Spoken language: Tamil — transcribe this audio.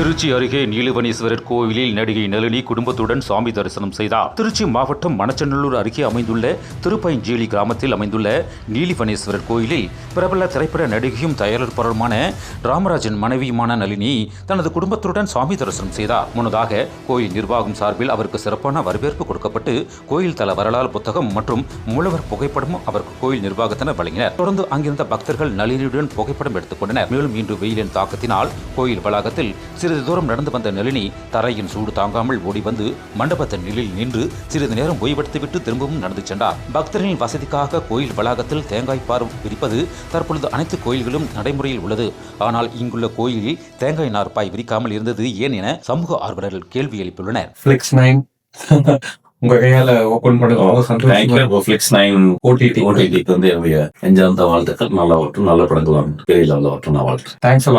திருச்சி அருகே நீலவனீஸ்வரர் கோவிலில் நடிகை நளினி குடும்பத்துடன் சாமி தரிசனம் செய்தார். திருச்சி மாவட்டம் மணச்சநல்லூர் அருகே அமைந்துள்ள திருப்பைஞ்சேலி கிராமத்தில் அமைந்துள்ள நீலிவனேஸ்வரர் கோயிலில் பிரபல திரைப்பட நடிகையும் தயாரிப்பாளருமான ராமராஜன் மனைவியுமான நளினி தனது குடும்பத்துடன் சாமி தரிசனம் செய்தார். முன்னதாக கோயில் நிர்வாகம் சார்பில் அவருக்கு சிறப்பான வரவேற்பு கொடுக்கப்பட்டு கோயில் தல வரலாறு புத்தகம் மற்றும் மூலவர் புகைப்படமும் அவருக்கு கோயில் நிர்வாகத்தினர் வழங்கினர். தொடர்ந்து அங்கிருந்த பக்தர்கள் நளினியுடன் புகைப்படம் எடுத்துக் கொண்டனர். மேலும் இன்று வெயிலின் தாக்கத்தினால் கோயில் வளாகத்தில் சிறிது தூரம் நடந்து வந்த நளினி தரையின் சூடு தாங்காமல் ஓடி வந்து மண்டபத்தின் நிலையில் நின்று சிறிது நேரம் ஓய்வெடுத்துவிட்டு திரும்பவும் நடந்து சென்றார். பக்தர்களின் வசதிக்காக கோயில் வளாகத்தில் தேங்காய் பார் விரிப்பது தற்பொழுது அனைத்து கோயில்களும் நடைமுறையில் உள்ளது. ஆனால் இங்குள்ள கோயிலில் தேங்காய் நார்பாய் விரிக்காமல் இருந்தது ஏன் என சமூக ஆர்வலர்கள் கேள்வி எழுப்பியுள்ளனர். உங்க கையால ஓபன் பண்ணுங்க ரொம்ப சந்தோஷமா thank you Flix nine OTT ஓடிடிக்கு வந்து என்னுடைய நெஞ்சார்ந்த வாழ்த்துக்கள். நல்லா வரட்டும் நல்ல படங்கள் பெரிய லெவலில் வரட்டும் நான் வாழ்த்துறேன் தேங்க்ஸ்